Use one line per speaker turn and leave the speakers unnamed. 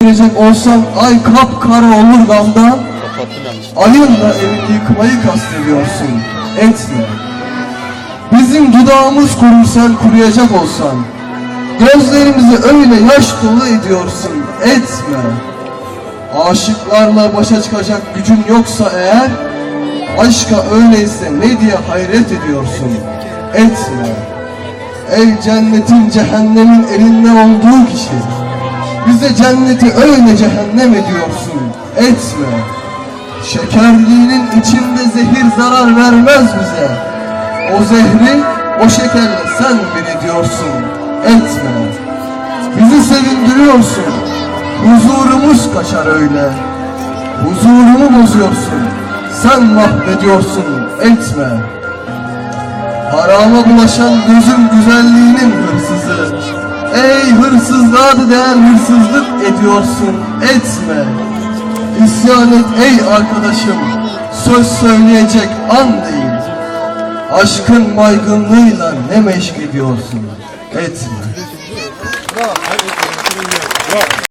Gelecek olsam ay kapkara olur gamdan
Kapattım yanlış.
Ayınla evi yıkmayı kastediyorsun Etme. Bizim dudağımız kurursan kuruyacak olsan Gözlerimizi öyle yaş dolu ediyorsun Etme. Aşıklarla başa çıkacak gücün yoksa eğer Aşka öyleyse ne diye hayret ediyorsun Etme. Ey cennetin cehennemin elinde olduğu kişi Bize cenneti öyle cehennem ediyorsun. Etme. Şekerliğinin içinde zehir zarar vermez bize. O zehri o şekerle sen bir ediyorsun Etme. Bizi sevindiriyorsun. Huzurumuz kaçar öyle. Huzurumu bozuyorsun. Sen mahvediyorsun. Etme. Harama bulaşan gözün güzelliğinin hırsızı Ey da değer hırsızlık ediyorsun. Etme. İsyan et ey arkadaşım. Söz söyleyecek an değil. Aşkın baygınlığıyla ne meşk ediyorsun? Etme